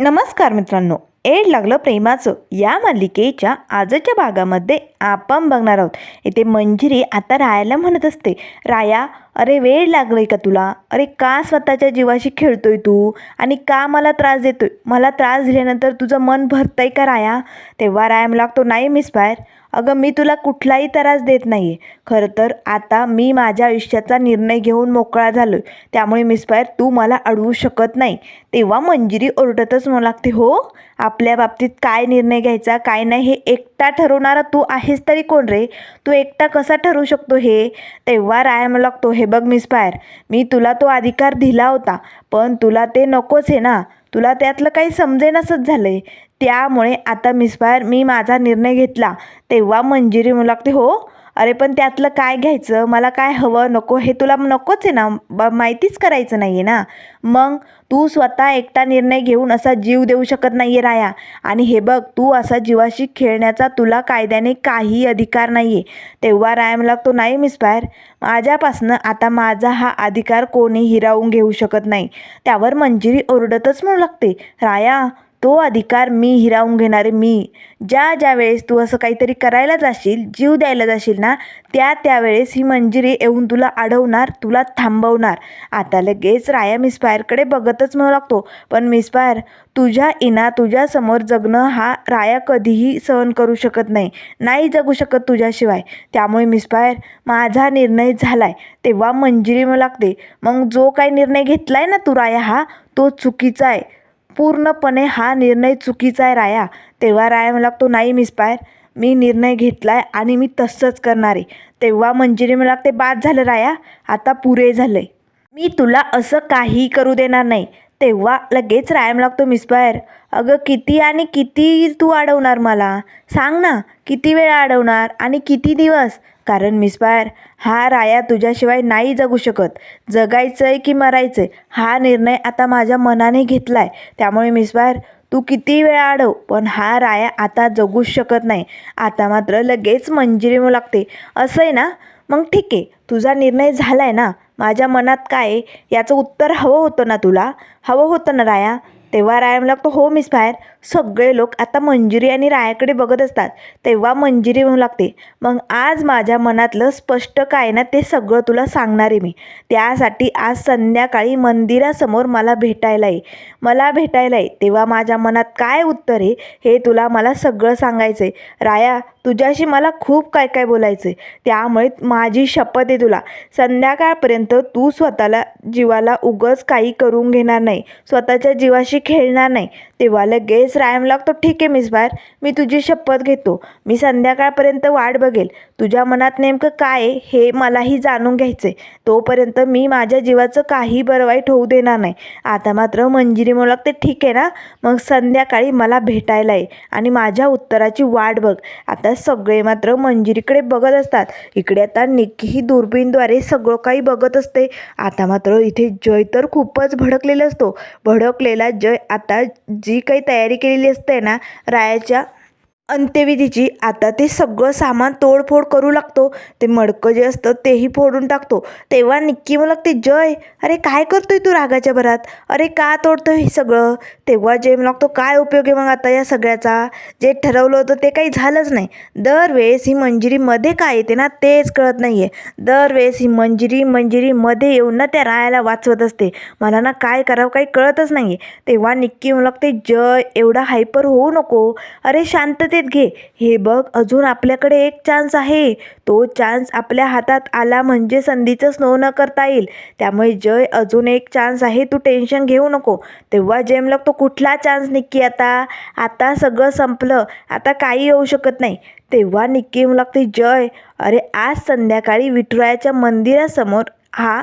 नमस्कार मित्रांनो एड लागलं प्रेमाचं या मालिकेच्या आजच्या भागामध्ये आपण बघणार आहोत. इथे मंजिरी आता रायाला म्हणत असते राया अरे वेळ लागलोय का तुला? अरे का स्वतःच्या जीवाशी खेळतोय तू? आणि का मला त्रास देतोय? मला त्रास दिल्यानंतर तुझं मन भरतंय का राया? तेव्हा राया मला लागतो नाही मिस बाहेर. अगं मी तुला कुठलाही त्रास देत नाही आहे खरं तर आता मी माझ्या आयुष्याचा निर्णय घेऊन मोकळा झालो आहे त्यामुळे मिसफायर तू मला अडवू शकत नाही. तेव्हा मंजिरी ओरडतच म्हणू लागते हो? आपल्या बाबतीत काय निर्णय घ्यायचा काय नाही हे एकटा ठरवणारा तू आहेस तरी कोण रे? तू एकटा कसा ठरवू शकतो हे? तेव्हा राय मला लागतो हे बघ मिसफायर मी तुला तो अधिकार दिला होता पण तुला ते नकोच आहे ना? तुला त्यातलं काही समजेनसंच झालं आहे त्यामुळे आता मिसफायर मी माझा निर्णय घेतला. तेव्हा मंजिरी म्हणू लागते हो? अरे पण त्यातलं काय घ्यायचं? मला काय हवं? नको? हे तुला नकोच आहे ना? ब माहितीच करायचं नाही आहे ना? मग तू स्वतः एकटा निर्णय घेऊन असा जीव देऊ शकत नाही आहे राया. आणि हे बघ तू असा जीवाशी खेळण्याचा तुला कायद्याने काही अधिकार नाही आहे तेव्हा राया मला तो नाही मिसफायर माझ्यापासनं आता माझा हा अधिकार कोणी हिरावून घेऊ शकत नाही. त्यावर मंजिरी ओरडतच म्हणू लागते. राया तो अधिकार मी हिरावून घेणारे मी. ज्या ज्या वेळेस तू असं काहीतरी करायला जाशील जीव द्यायला जाशील ना त्या त्यावेळेस ही मंजिरी येऊन तुला अडवणार तुला थांबवणार. आता लगेच राया मिसफायरकडे बघतच म्हणू लागतो. पण मिसफायर तुझ्या इना तुझ्यासमोर जगणं हा राया कधीही सहन करू शकत नाही. नाही जगू शकत तुझ्याशिवाय. त्यामुळे मिसफायर माझा निर्णय झाला आहे तेव्हा मंजिरी मला लागते. मग जो काही निर्णय घेतला आहे ना तू राया हा तो चुकीचा आहे. पूर्णपणे हा निर्णय चुकीचा आहे राया. तेव्हा राया मला तो नाही मिसपायर मी निर्णय घेतला आहे आणि मी तसंच करणार आहे. तेव्हा मंजिरी मला ते बाद झालं राया. आता पुरे झालं आहे मी तुला असं काही करू देणार नाही. तेव्हा लगेच रायम लागतो मिसबायर अगं किती आणि किती तू अडवणार मला? सांग ना किती वेळा अडवणार आणि किती दिवस? कारण मिसबायर हा राया तुझ्याशिवाय नाही जगू शकत. जगायचं आहे की मरायचं आहे हा निर्णय आता माझ्या मनाने घेतला आहे त्यामुळे मिसबायर तू किती वेळा अडव पण हा राया आता जगूच शकत नाही. आता मात्र लगेच मंजिरी लागते. असं आहे ना? मग ठीक आहे. तुझा निर्णय झाला आहे ना? माझ्या मनात काय याचं उत्तर हवं होतं ना तुला? हवं होतं ना राया? तेव्हा राया म्हणला लागतो हो मिस फायर सगळे लोक आता मंजिरी आणि रायाकडे बघत असतात. तेव्हा मंजिरी म्हणू लागते मग आज माझ्या मनातलं स्पष्ट काय ना ते सगळं तुला सांगणार आहे मी. त्यासाठी आज संध्याकाळी मंदिरासमोर मला भेटायला ये. मला भेटायला ये. तेव्हा माझ्या मनात काय उत्तर आहे हे तुला मला सगळं सांगायचं आहे राया तुझ्याशी मला खूप काय काय बोलायचं आहे त्यामुळे माझी शपथ आहे तुला. संध्याकाळपर्यंत तू स्वतःला जीवाला उगच काही करून घेणार नाही. स्वतःच्या जीवाशी खेळणार नाही. तेव्हा लगेच रायम लागतो ठीक आहे मिस बार. मी तुझी शपथ घेतो. मी संध्याकाळपर्यंत वाट बघेल. तुझ्या मनात नेमकं काय हे मलाही जाणून घ्यायचं आहे तोपर्यंत मी माझ्या जीवाचं काही बरं वाईट होऊ देणार नाही. आता मात्र मंजिरी म्हणू लागते ठीक आहे ना? मग संध्याकाळी मला भेटायला ये आणि माझ्या उत्तराची वाट बघ. आता सगळे मात्र मंजिरीकडे बघत असतात. इकडे आता निक्की ही दुर्बीनद्वारे सगळं काही बघत असते. आता मात्र इथे जय तर खूपच भडकलेला असतो. भडकलेला जय आता जी काही तयारी केलेली असते ना रायाच्या अंत्यविधीची. आता ते सगळं सामान तोडफोड करू लागतो. ते मडकं जे असतं तेही फोडून टाकतो. तेव्हा निक्की मला लागते जय अरे काय करतोय तू रागाच्या भरात? अरे का तोडतोय हे सगळं? तेव्हा जय मला लागतो काय उपयोग आहे मग आता या सगळ्याचा? जे ठरवलं होतं ते काही झालंच नाही. दरवेळेस ही मंजिरीमध्ये काय येते ना तेच कळत नाही आहे दरवेळेस ही मंजिरी मंजिरीमध्ये येऊन ना त्या रायाला वाचवत असते. मला ना काय करावं काही कळतच नाही आहे तेव्हा निक्की मला लागते जय एवढा हायपर होऊ नको. अरे शांतते शांततेत घे. हे बघ अजून आपल्याकडे एक चान्स आहे. तो चान्स आपल्या हातात आला म्हणजे संधीचं स्नो न करता येईल. त्यामुळे जय अजून एक चान्स आहे. तू टेन्शन घेऊ नको. तेव्हा जेम लागतो कुठला चान्स निक्की आता? आता सगळं संपलं. आता काही येऊ शकत नाही. तेव्हा निक्की लागते जय. अरे आज संध्याकाळी विठुरायाच्या मंदिरासमोर हा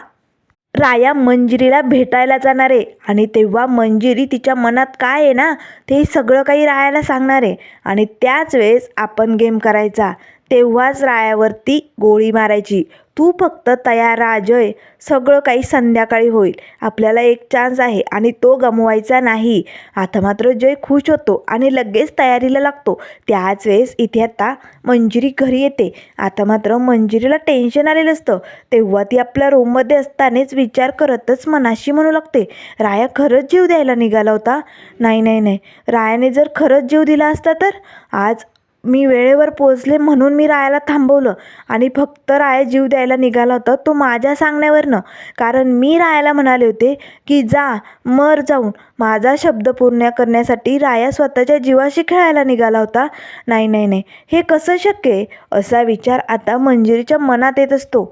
राया मंजिरीला भेटायला जाणार आहे. आणि तेव्हा मंजिरी तिच्या मनात काय आहे ना ते सगळं काही रायाला सांगणार आहे. आणि त्याच वेळेस आपण गेम करायचा. तेव्हाच रायावरती गोळी मारायची. तू फक्त तयार राजय सगळं काही संध्याकाळी होईल. आपल्याला एक चान्स आहे आणि तो गमवायचा नाही. आता मात्र जय खुश होतो आणि लगेच तयारीला लागतो. त्याच वेळेस इथे आता मंजिरी घरी येते. आता मात्र मंजिरीला टेन्शन आलेलं असतं. तेव्हा ती आपल्या रूममध्ये असतानाच विचार करतच मनाशी म्हणू लागते. राया खरंच जीव द्यायला निघाला होता? नाही नाही नाही. रायाने जर खरंच जीव दिला असता तर? आज मी वेळेवर पोचले म्हणून मी रायाला थांबवलं आणि फक्त राया जीव द्यायला निघाला होता तो माझ्या सांगण्यावरनं. कारण मी रायाला म्हणाले होते की जा मर जाऊन माझा शब्द पूर्ण करण्यासाठी राया स्वतःच्या जीवाशी खेळायला निघाला होता. नाही नाही नाही. हे कसं शक्य आहे? असा विचार आता मंजिरीच्या मनात येत असतो.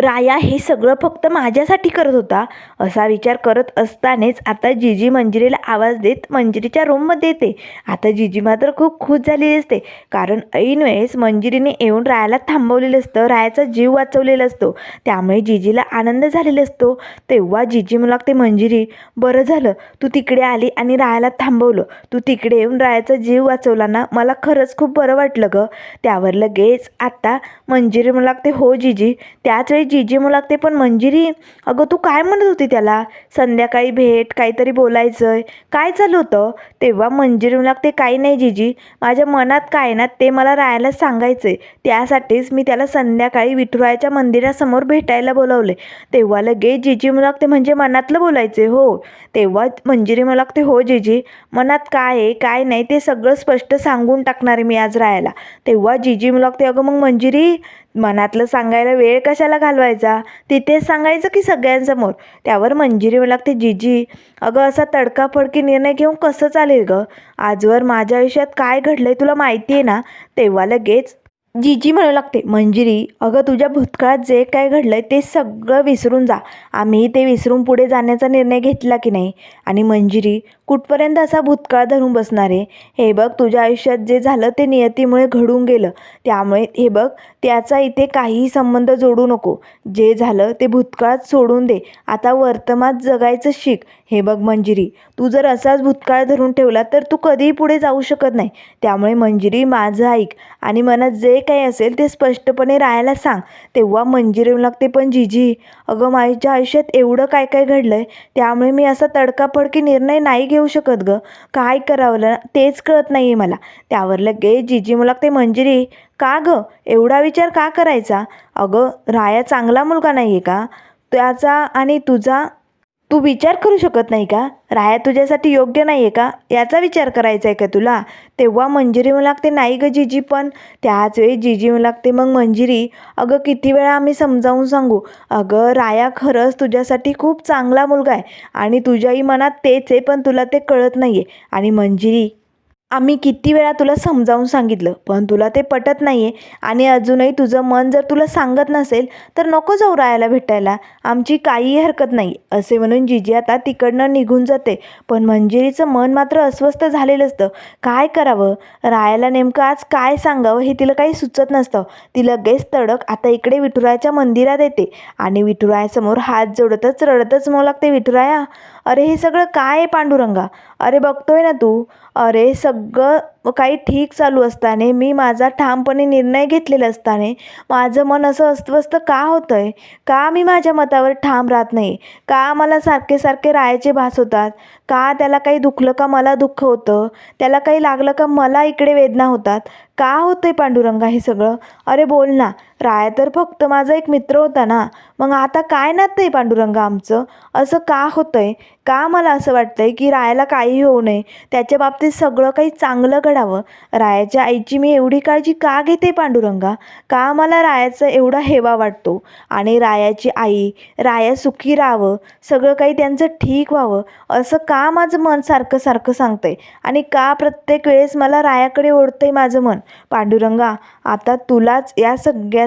राया हे सगळं फक्त माझ्यासाठी करत होता. असा विचार करत असतानाच आता जिजी मंजिरीला आवाज देत मंजिरीच्या रूममध्ये येते. आता जिजी मात्र खूप खुश झालेली असते. कारण ऐन वेळेस मंजिरीने येऊन रायाला थांबवलेलं असतं. रायाचा जीव वाचवलेला असतो. त्यामुळे जिजीला आनंद झालेला असतो. तेव्हा जिजी मला ते मंजिरी बरं झालं. तू तिकडे आली आणि रायाला थांबवलं. तू तिकडे येऊन रायाचा जीव वाचवला ना? मला खरंच खूप बरं वाटलं गं. त्यावर लगेच आता मंजिरी मला लागते हो जिजी. त्याच वेळी जिजी मला लागते पण मंजिरी. अगं तू काय म्हणत होती त्याला? संध्याकाळी भेट काहीतरी बोलायचं आहे काय चालू होतं? तेव्हा मंजिरी मला लागते काही नाही जिजी. माझ्या मनात काय आहे ना ते मला रायाला सांगायचं. आहे त्यासाठीच मी त्याला संध्याकाळी विठुरायाच्या मंदिरासमोर भेटायला बोलावले. तेव्हा लगेच जिजी मला लागते म्हणजे मनातलं बोलायचं आहे हो. तेव्हा मंजिरी मला लागते हो जिजी. मनात काय आहे काय नाही ते सगळं स्पष्ट सांगून टाकणार आहे मी आज रायाला तेव्हा जीजी लागते अगं मग मंजिरी मनातलं सांगायला वेळ कशाला घालवायचा? तिथेच सांगायचं की सगळ्यांसमोर. त्यावर मंजिरी मला लागते जिजी. अगं असा तडकाफडकी निर्णय घेऊन कसं चालेल गं? आजवर माझ्या आयुष्यात काय घडलं आहे तुला माहिती आहे ना? तेव्हा लगेच जीजी म्हणू लागते मंजिरी अगं तुझ्या भूतकाळात जे काय घडलं आहे ते सगळं विसरून जा. आम्ही ते विसरून पुढे जाण्याचा निर्णय घेतला की नाही? आणि मंजिरी कुठपर्यंत असा भूतकाळ धरून बसणार आहे? हे बघ तुझ्या आयुष्यात जे झालं ते नियतीमुळे घडून गेलं. त्यामुळे हे बघ त्याचा इथे काहीही संबंध जोडू नको. जे झालं ते भूतकाळात सोडून दे. आता वर्तमानात जगायचं शिक. हे बघ मंजिरी तू जर असाच भूतकाळ धरून ठेवला तर तू कधीही पुढे जाऊ शकत नाही. त्यामुळे मंजिरी माझं ऐक. आणि मनात जे काही असेल ते स्पष्टपणे राहायला सांग. तेव्हा मंजिरी येऊ लागते. पण जिजी अगं माझ्या आयुष्यात एवढं काय काय घडलं आहे त्यामुळे मी असा तडकाफडकी निर्णय नाही घेऊ शकत गं. काय करावं तेच कळत नाही आहे मला. त्यावर लगेच जिजी मला लागते मंजिरी का गं? एवढा विचार का करायचा? अगं राया चांगला मुलगा नाही आहे का? त्याचा आणि तुझा तू विचार करू शकत नाही का? राया तुझ्यासाठी योग्य नाही आहे का? याचा विचार करायचा आहे का तुला? तेव्हा मंजिरी मला लागते नाही गं जिजी पण. त्याच वेळी जिजी मला लागते मग मंजिरी. अगं किती वेळा आम्ही समजावून सांगू? अगं राया खरंच तुझ्यासाठी खूप चांगला मुलगा आहे आणि तुझ्याही मनात तेच आहे पण तुला ते कळत नाही आहे आणि मंजिरी आम्ही किती वेळा तुला समजावून सांगितलं पण तुला ते पटत नाही आहे आणि अजूनही तुझं मन जर तुला सांगत नसेल तर नको जाऊ रायाला भेटायला. आमची काहीही हरकत नाही असे म्हणून जिजी आता तिकडनं निघून जाते. पण मंजिरीचं मन मात्र अस्वस्थ झालेलं असतं. काय करावं? रायाला नेमकं आज काय सांगावं हे तिला काही सुचत नसतं. ती लगेच तडक आता इकडे विठुरायाच्या मंदिरात येते आणि विठुरायासमोर हात जोडतच रडतच म्हणू लागते विठुराया अरे हे सगळं काय आहे पांडुरंगा? अरे बघतोय ना तू. अरे सगळं काही ठीक चालू असताना मी माझा ठामपणे निर्णय घेतलेला असताना माझं मन असं अस्वस्थ का होतं आहे का मी माझ्या मतावर ठाम राहत नाही? का मला सारखे सारखे रायाचे भास होतात? का त्याला काही दुखलं का मला दुःख होतं? त्याला काही लागलं का मला इकडे वेदना होतात? का होतं आहे पांडुरंगा हे सगळं? अरे बोल ना. राया तर फक्त माझा एक मित्र होता ना. मग आता काय नातं आहे पांडुरंगा आमचं? असं का होतं आहे का मला असं वाटतं आहे की रायाला काही होऊ नये. त्याच्या बाबतीत सगळं काही चांगलं घडावं. रायाच्या आईची मी एवढी काळजी का घेते पांडुरंगा? का मला रायाचा एवढा हेवा वाटतो? आणि रायाची आई राया सुखी राहावं. सगळं काही त्यांचं ठीक व्हावं. असं का माझं मन सारखं सारखं सांगतं आहे आणि का प्रत्येक वेळेस मला रायाकडे ओढतं आहे माझं मन? पांडुरंगा आता तुलाच या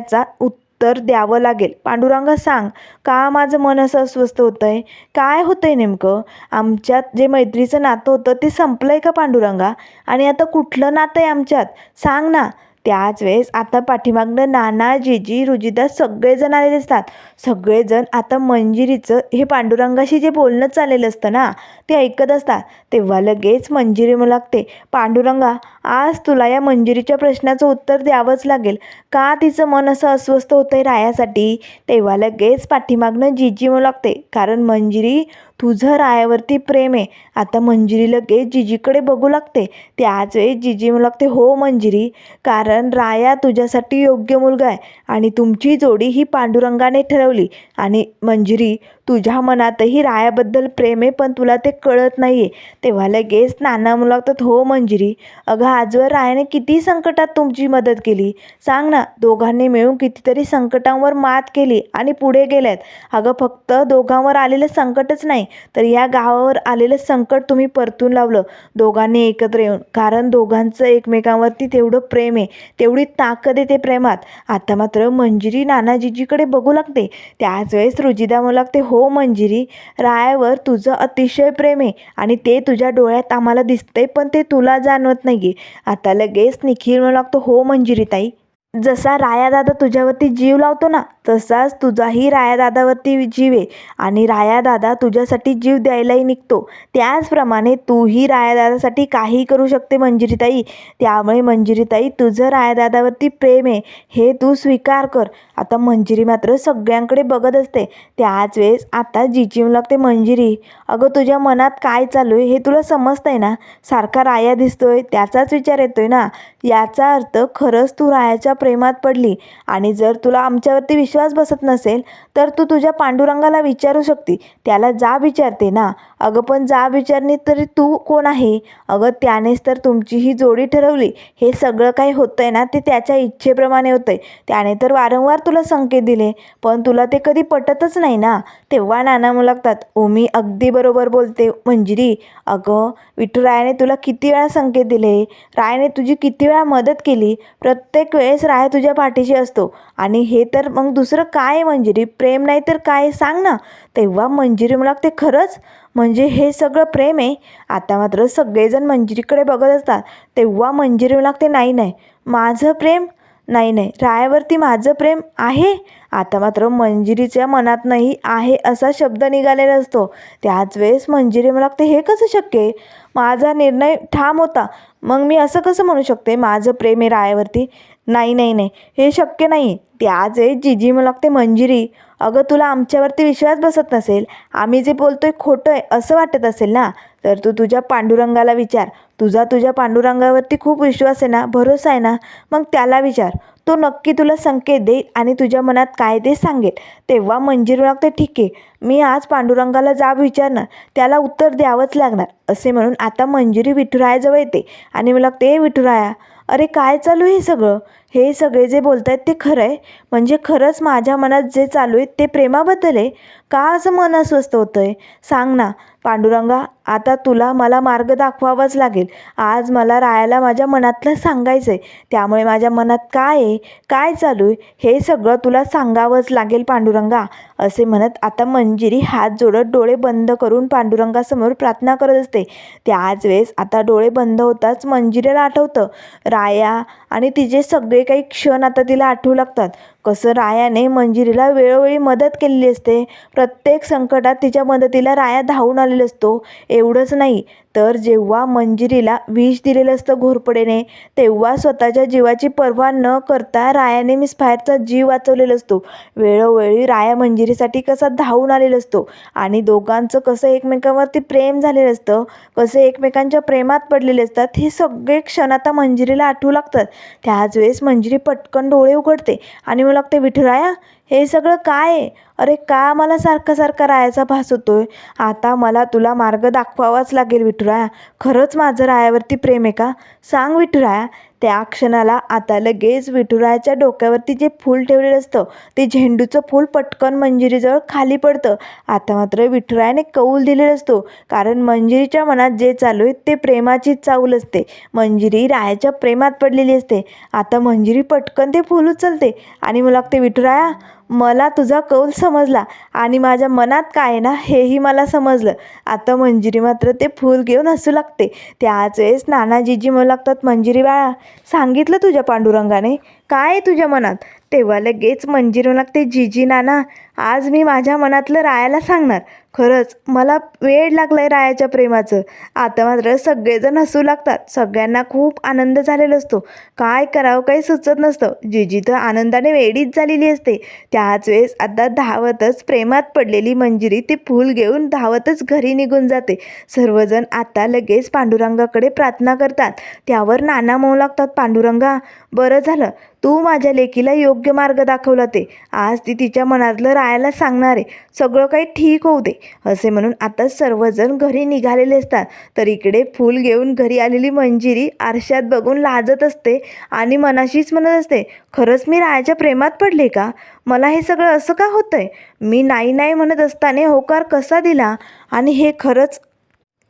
याचा उत्तर द्यावं लागेल. पांडुरंगा सांग का माझं मन असं अस्वस्थ होतं आहे काय होतं आहे नेमकं? आमच्यात जे मैत्रीचं नातं होतं ते संपलं आहे का पांडुरंगा? आणि आता कुठलं नातं आहे आमच्यात? सांग ना. त्याच वेळेस आता पाठीमागनं नाना जीजी रुजिदा सगळेजण आलेले असतात. सगळेजण आता मंजिरीचं हे पांडुरंगाशी जे बोलणं चाललेलं असतं ना ते ऐकत असतात. तेव्हा लगेच मंजिरी म्हणू लागते पांडुरंगा आज तुला या मंजिरीच्या प्रश्नाचं उत्तर द्यावंच लागेल. का तिचं मन असं अस्वस्थ होतं आहे रायासाठी? तेव्हा लगेच पाठीमागनं जीजी म्हणू लागते कारण मंजिरी तुझं रायावरती प्रेम आहे. आता मंजिरी लगेच जिजीकडे बघू लागते. त्याच वेळी जिजी म्हणू लागते हो मंजिरी कारण राया तुझ्यासाठी योग्य मुलगा आहे आणि तुमची जोडी ही पांडुरंगाने ठरवली आणि मंजिरी तुझ्या मनातही रायाबद्दल प्रेम आहे पण तुला ते कळत नाही आहे तेव्हा लगेच नाना म्हणू लागतात हो मंजिरी अगं आजवर रायाने किती संकटात तुमची मदत केली. सांग ना दोघांनी मिळून कितीतरी संकटांवर मात केली आणि पुढे गेल्यात. अगं फक्त दोघांवर आलेलं संकटच नाही तर या गावावर आलेलं संकट तुम्ही परतून लावलं. दोघांनी एकत्र येऊन कारण दोघांचं एकमेकांवरती तेवढं प्रेम आहे तेवढी ताकद आहे ते प्रेमात. आता मात्र मंजिरी नानाजीजीकडे बघू लागते. त्याच वेळेस रुजिदा म्हणू लागते हो मंजिरी रायावर तुझं अतिशय प्रेम आहे आणि ते तुझ्या डोळ्यात आम्हाला दिसतंय पण ते तुला जाणवत नाही आहे आता लगेच निखिल म्हणू लागतो हो मंजिरी ताई. जसा रायादादा तुझ्यावरती जीव लावतो ना तसाच तुझाही रायादादावरती जीव आहे. आणि रायादादा तुझ्यासाठी जीव द्यायलाही निघतो. त्याचप्रमाणे तूही रायादादासाठी काही करू शकते मंजिरीताई. त्यामुळे मंजिरीताई तुझं रायादादावरती प्रेम आहे. हे तू स्वीकार कर. आता मंजिरी मात्र सगळ्यांकडे बघत असते. त्याच वेळेस आता जिजीव लागते मंजिरी. अगं तुझ्या मनात काय चालू आहे हे तुला समजतंय ना? सारखा राया दिसतोय त्याचाच विचार येतोय ना? याचा अर्थ खरंच तू रायाच्या प्रेमात पडली आणि जर तुला आमच्यावरती विश्वास बसत नसेल तर तू तुझ्या पांडुरंगाला विचारू शकते. त्याला जा विचारते ना. अगं पण जा विचारणे तरी तू कोण आहे? अगं त्यानेच तर तुमची ही जोडी ठरवली. हे सगळं काही होतंय ना ते त्याच्या इच्छेप्रमाणे होतंय. त्याने तर वारंवार तुला संकेत दिले पण तुला ते कधी पटतच नाही ना. तेव्हा नाना मुलागतात ओमी अगदी बरोबर बोलते मंजिरी. अगं विठुरायाने तुला किती वेळा संकेत दिले? रायाने तुझी किती वेळा मदत केली? प्रत्येक वेळेस राया तुझ्या पाठीशी असतो. आणि हे तर मग दुसरं काय आहे मंजिरी? प्रेम नाही तर काय? सांग ना. तेव्हा मंजिरी मला ते खरंच? म्हणजे हे सगळं प्रेम आहे? आता मात्र सगळेजण मंजिरीकडे बघत असतात. तेव्हा मंजिरी मला ते नाही नाही. माझं प्रेम? नाही नाही. रायावरती माझं प्रेम आहे? आता मात्र मंजिरीच्या मनात नाही आहे असा शब्द निघालेला असतो. त्याच वेळेस मंजिरी मला लागते हे कसं शक्य आहे? माझा निर्णय ठाम होता. मग मी असं कसं म्हणू शकते? माझं प्रेम आहे रायावरती. नाही नाही नाही. हे शक्य नाही. ती आज आहे जिजी म्हणू लागते मंजिरी. अगं तुला आमच्यावरती विश्वास बसत नसेल? आम्ही जे बोलतोय खोटं आहे असं वाटत असेल ना? तर तू तुझ्या पांडुरंगाला विचार. तुझा तुझ्या पांडुरंगावरती खूप विश्वास आहे ना? भरोसा आहे ना? मग त्याला विचार. तो नक्की तुला संकेत देईल आणि तुझ्या मनात काय ते सांगेल. तेव्हा मंजिरी लागते ठीक आहे मी आज पांडुरंगाला जाब विचारणार. त्याला उत्तर द्यावंच लागणार. असे म्हणून आता मंजिरी विठुरायाजवळ येते आणि मला ते विठुराया अरे काय चालू आहे हे सगळं? हे सगळे जे बोलत आहेत ते खरं आहे म्हणजे खरंच माझ्या मनात जे चालू आहे ते प्रेमाबद्दल आहे. का असं मन अस्वस्थ होतं आहे सांग ना. पांडुरंगा आता तुला मला मार्ग दाखवावाच लागेल. आज मला रायाला माझ्या मनातलं सांगायचं आहे त्यामुळे माझ्या मनात काय आहे? काय चालू आहे? हे सगळं तुला सांगावंच लागेल पांडुरंगा. असे म्हणत आता मंजिरी हात जोडत डोळे बंद करून पांडुरंगासमोर प्रार्थना करत असते. त्याच वेळेस आता डोळे बंद होताच मंजिरीला आठवतं. राया आणि तिचे सगळे काही क्षण आता तिला आठवू लागतात कसं रायाने मंजिरीला वेळोवेळी मदत केलेली असते. प्रत्येक संकटात तिच्या मदतीला राया धावून आलेला असतो. एवढंच नाही तर जेव्हा मंजिरीला विष दिलेलं असतं घोरपडेने तेव्हा स्वतःच्या जीवाची पर्वा न करता रायाने मिस फायरचा जीव वाचवलेला असतो. वेळोवेळी राया मंजिरीसाठी कसा धावून आलेला असतो आणि दोघांचं कसं एकमेकांवरती प्रेम झालेलं असतं कसं एकमेकांच्या प्रेमात पडलेले असतात हे सगळे क्षण आता मंजिरीला आठवू लागतात. त्याच वेळेस मंजिरी पटकन डोळे उघडते आणि लागते विठुराया हे सगळं काय आहे? अरे का मला सारखं सारखं रायाचा भास होतोय? आता मला तुला मार्ग दाखवावाच लागेल विठुराया खरंच माझं रायावरती प्रेम आहे का? सांग विठुराया त्या क्षणाला आता लगेच विठुरायाच्या डोक्यावरती जे फूल ठेवलेलं असतं ते झेंडूचं फूल पटकन मंजिरीजवळ खाली पडतं. आता मात्र विठुरायाने कौल दिलेला असतो कारण मंजिरीच्या मनात जे चालू आहे ते प्रेमाचीच चाऊल असते. मंजिरी रायाच्या प्रेमात पडलेली असते. आता मंजिरी पटकन ते फूल उचलते. आणि मला लागते विठुराया मला तुझा कौल समजला आणि माझ्या मनात काय आहे ना हेही मला समजलं. आता मंजिरी मात्र ते फूल घेऊन हसू लागते. त्याच वेळेस नाना जिजी म्हणू लागतात मंजिरी बाळा सांगितलं तुझ्या पांडुरंगाने? काय आहे तुझ्या मनात? तेव्हा लगेच मंजिरी म्हणू लागते जिजी नाना आज मी माझ्या मनातलं रायाला सांगणार. खरंच मला वेळ लागलाय रायाच्या प्रेमाचं. आता मात्र सगळेजण हसू लागतात. सगळ्यांना खूप आनंद झालेला असतो. काय करावं काही सुचत नसतं. जिजी तर आनंदाने वेडीच झालेली असते. त्याच वेळेस आता धावतच प्रेमात पडलेली मंजिरी ते फूल घेऊन धावतच घरी निघून जाते. सर्वजण आता लगेच पांडुरंगाकडे प्रार्थना करतात. त्यावर नाना म्हणू लागतात. पांडुरंगा बरं झालं. तू माझ्या लेकीला योग्य मार्ग दाखवला ते. आज ती तिच्या मनातलं राहायला सांगणार आहे सगळं काही ठीक होऊ दे असे म्हणून आता सर्वजण घरी निघालेले असतात. तर इकडे फूल घेऊन घरी आलेली मंजिरी आरशात बघून लाजत असते आणि मनाशीच म्हणत असते खरंच मी रायाच्या प्रेमात पडले का? मला हे सगळं असं का होतंय? मी नाही नाही म्हणत असताना होकार कसा दिला? आणि हे खरंच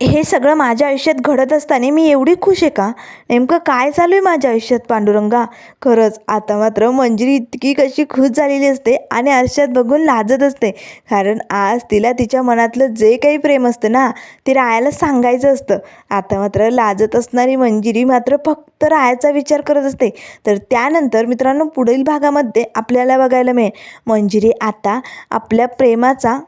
हे सगळं माझ्या आयुष्यात घडत असताना मी एवढी खुश आहे का? नेमकं काय चालू आहे माझ्या आयुष्यात पांडुरंगा? खरंच आता मात्र मंजिरी इतकी कशी खुश झालेली असते आणि आयुष्यात बघून लाजत असते. कारण आज तिला तिच्या मनातलं जे काही प्रेम असतं ना ते रायाला सांगायचं असतं. आता मात्र लाजत असणारी मंजिरी मात्र फक्त रायाचा विचार करत असते. तर त्यानंतर मित्रांनो पुढील भागामध्ये आपल्याला बघायला मिळेल. मंजिरी आता आपल्या प्रेमाचा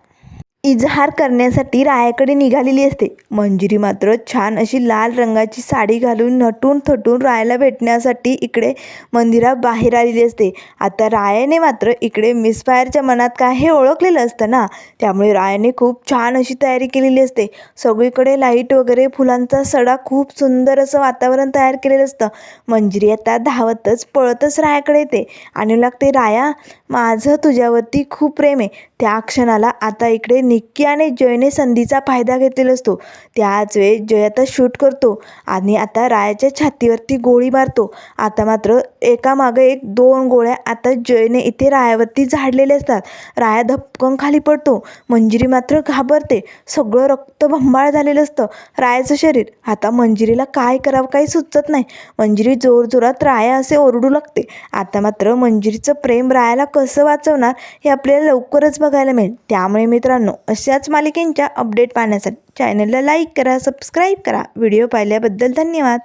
इजहार करण्यासाठी रायाकडे निघालेली असते. मंजिरी मात्र छान अशी लाल रंगाची साडी घालून नटून थटून रायाला भेटण्यासाठी इकडे मंदिरात बाहेर आलेली असते. आता रायाने मात्र इकडे मिसफायरच्या मनात काय हे ओळखलेलं असतं ना? त्यामुळे रायाने खूप छान अशी तयारी केलेली असते. सगळीकडे लाइट वगैरे फुलांचा सडा खूप सुंदर असं वातावरण तयार केलेलं असतं. मंजिरी आता धावतच पळतच रायाकडे येते. आणि लागते राया माझं तुझ्यावरती खूप प्रेम आहे. त्या क्षणाला आता इकडे निक्की आणि जयने संधीचा फायदा घेतलेला असतो. त्याच वेळेस जय आता शूट करतो आणि आता रायाच्या छातीवरती गोळी मारतो. आता मात्र एकामागं एक दोन गोळ्या आता जयने इथे रायावरती झाडलेले असतात. राया धपकन खाली पडतो. मंजिरी मात्र घाबरते. सगळं रक्तभंबाळ झालेलं असतं. रायाचं शरीर. आता मंजिरीला काय करावं काही सुचत नाही. मंजिरी जोरजोरात राया असे ओरडू लागते. आता मात्र मंजिरीचं प्रेम रायाला कसं वाचवणार हे आपल्याला लवकरच बघायला मिळेल. त्यामुळे मित्रांनो अशाच मालिकेंच्या अपडेट पाहण्यासाठी चॅनलला लाईक करा सबस्क्राईब करा. व्हिडिओ पाहिल्याबद्दल धन्यवाद.